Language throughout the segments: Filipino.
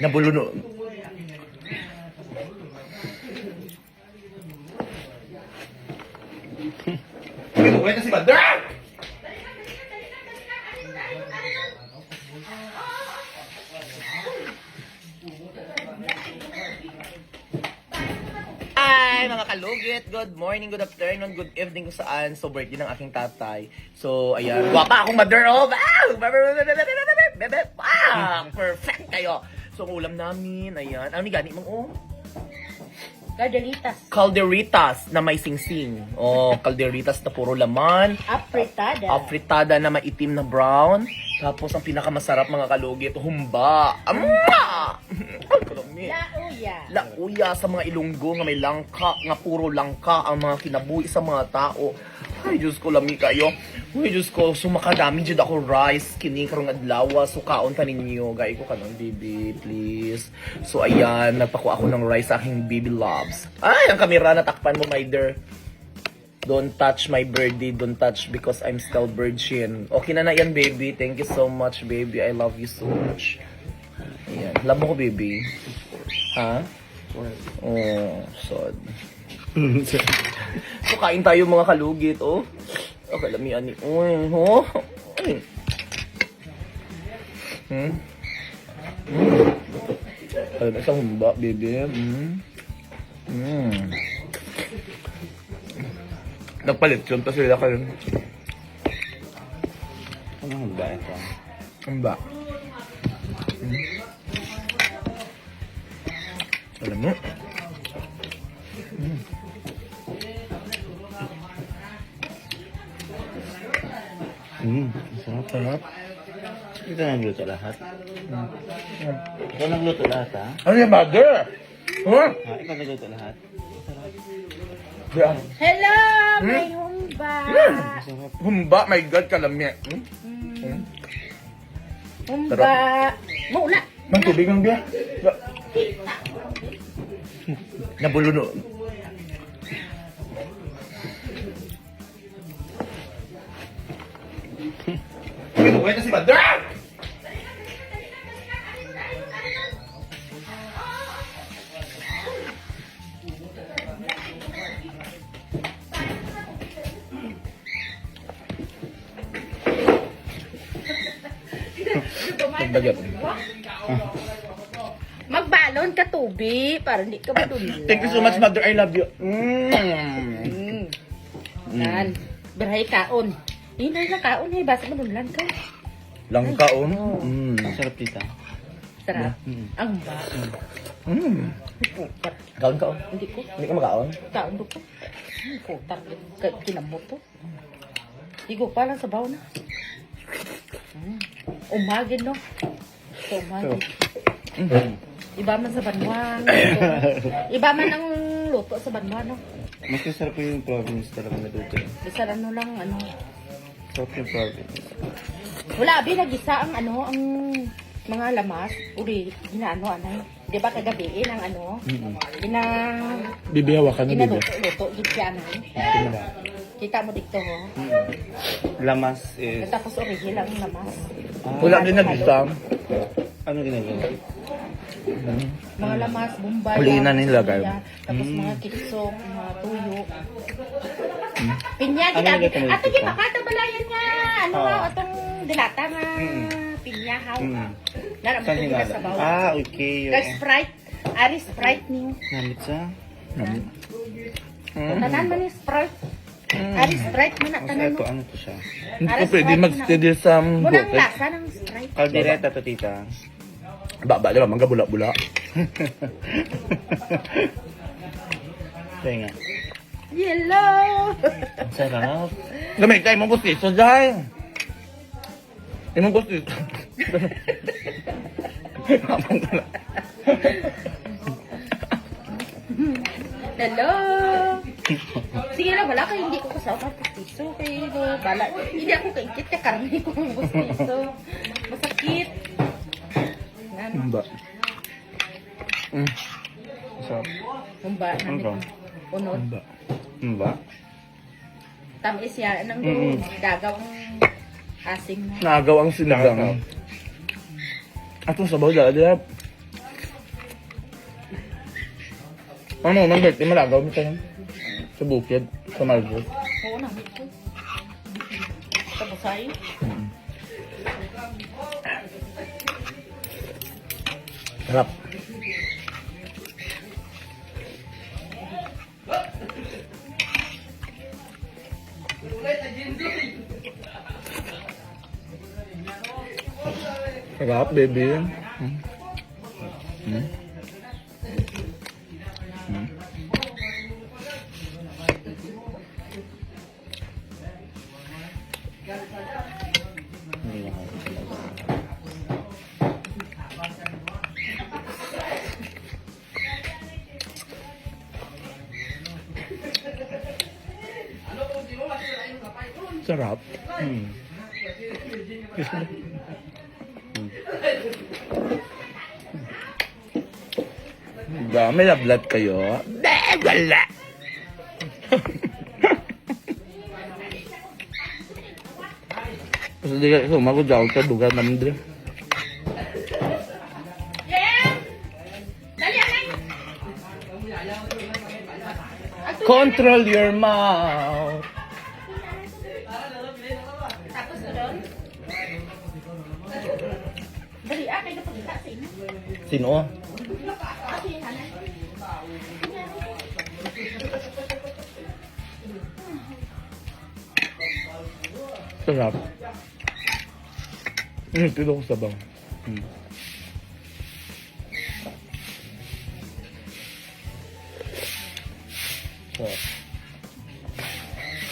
Nabuluno. Kinuwenta si Badar! Hi, mga kalugit. Good morning, good afternoon, good evening kung saan. So, birthday ng aking tatay. So, ayan. Wapa akong mother, oh! Wow! Ah! Perfect kayo. So, ang ulam namin, ayan. Ano ni gani mong oh? Gardelitas. Calderitas na may singsing. Oh, calderitas na puro laman. Apretada. Afritada na maitim na brown. Tapos ang pinakamasarap mga kalugit, humba. Amma! Ay, kalami. Lauya. Lauya sa mga ilunggo nga may langka, nga puro langka ang mga kinabuhi sa mga tao. Ay, Diyos ko, lami kayo. Uy, Diyos ko, sumakadami dyan ako rice, kini karong adlawa, so kaon ta ninyo. Gay ko kanong baby, please. So, ayan, nagpako ako ng rice sa aking baby loves. Ay, ang kamera, natakpan mo, my dear. Don't touch my birdie, don't touch because I'm still virgin. Okay na na yan, baby. Thank you so much, baby. I love you so much. Ayan. Love mo ko, baby. Ha? Oh, sad. so, kain tayo mga kalugit, oh. Okay, lamian ni... Uy, oh. Uy. Hmm? Hmm. Alam, isang humba, baby. Hmm. Hmm. Nagpalit yun, tapos sila kayo. Ano ba ito? Humba. Hmm. Alam mo? Hmm, sarap. Sarap. Ito nagluto lahat. Ikaw nagluto lahat, ha? Ano yung mother? Huh? Ha? Ikaw nagluto lahat? Yeah. Hello, Hmm? may humba. Sarap. Humba, my God, kalami. Hmm? Hmm. Humba. Mula. Mang tubig ang biya. Nabuluno. Kinuwenta si Badar! Dagat. Magbalon ka tubi para hindi ka madula. Thank you so much, Mother. I love you. Mm. Mm. Yan. Birahay kaon. Hindi na kaon eh. Basta manulan ka. Langkaon. Mm. Ang sarap dito. Sarap. Mm. Ang ba. Mm. Putar. Kaon kaon. Hindi ko. Hindi ka makaon? Kaon ko. Putar. Ka- Kinamot to. Igo pa lang sa baw na. Mm. Umagin no. So, umagin. Mm. Iba man sa banwa. Iba man ang luto sa banwa, no? Mas masarap yung province talaga na luto. Bisan ano lang, ano. Yung province. Wala, abi, nagisa ang ano, ang mga lamas. Uri, ginaano, anay. Di ba kagabiin ang ano? Mm-mm. Gina, Bibiyawa ka na, bibi. ginaluto-luto, gid siya, anay. Kita mo dito, ho. Mm. Lamas is... Tapos orihil ang lamas. Ah, Wala din nag-isam. Ano ginagawa? Mga lamas, bumbay. Huliin na nila, pinya, guys. Tapos Mm. mga kitsok, mga tuyo. Pinya, Ano nilagay mo Ato yung makatabalayan nga. Ano Ah. nga, atong dilata nga. Mm. Pinya, how. Mm. Naram Saan ko sa bawah. Ah, okay. Oo. Sprite. Ari Sprite niyo. Namit sa? Mm. Tanan man ni Sprite. Ari Sprite man na tanan mo. ano to siya? Hindi ko pwede mag-steady sa Munang lasa ng Sprite. Caldereta to, tita. Baba, di ba? Mangga bula-bula. Kaya nga. Yellow. Ang sarap. Gamay tayo, mong gustiso dyan. Imong gustiso. Hello. Sige lang, wala kayo. Hindi ko kasama ang pustiso. Kaya no, bala. Hindi ako kaikit ka karne ko ang pustiso. Masakit. Nan, Ba? Mm. Sarap. humba na Ano? Unod. Ba? Ano ba? Tamis yan. Anong Mm-mm. dagaw ang asing na. Nagaw ang sinigang. Atong sabaw dala dala. Ano man birthday malagaw mo tayo? Sa bukid, sa Margos. Oo na. Tapos ay. Sarap. Sarap, baby. Hmm. Hmm. Hmm. Sarap. Hmm. Ba, may lablat kayo? Ba, wala. Kasi di ka sumagod ako sa lugar namin din. Control your mouth. Yung nanay. Sarap. Hmm, tilo ko sabang. Hmm. Sarap.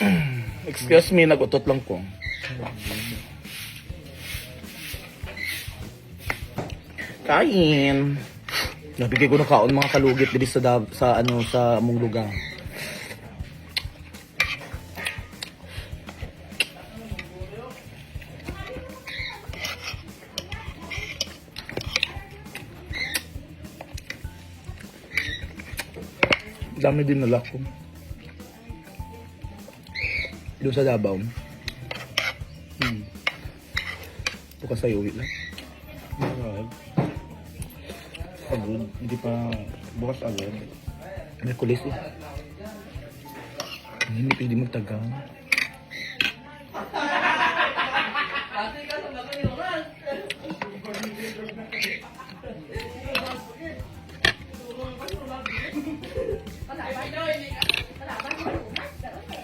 Excuse me, nagutot lang ko. Kain. Nabigay ko na kaon mga kalugit dito sa sa ano sa among lugar. Dami din nala ko. Doon sa Davao. Hmm. Bukas sa uwi lang. Agad, hindi pa bukas agad. Merkulis eh. Hindi pwede magtagal.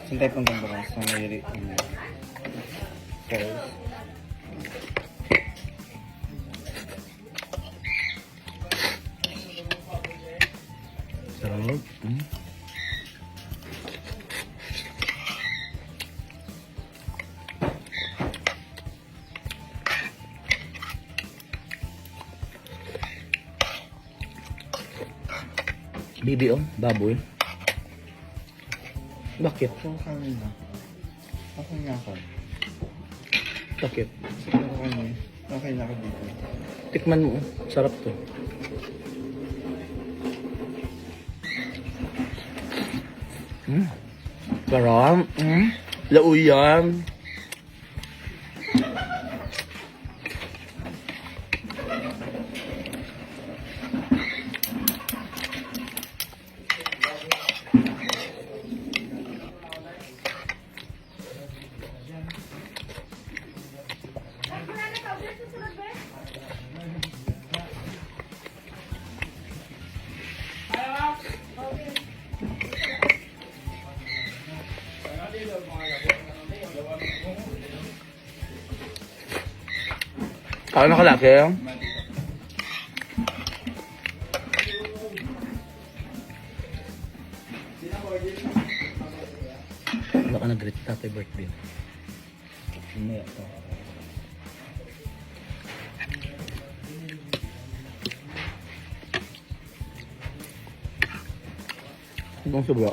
Saan tayo punta bukas? Sa may um, Hmm. Bibi oh, baboy. Bakit? So, kami na. Ako na ako. Bakit? Ako na. Okay na ako dito. Tikman mo. oh. Sarap to. Mm. Sarap. Mm. Lauyan. Ako nakalaki. Baka nag-greet happy birthday. Mamaya pa. Itong sobra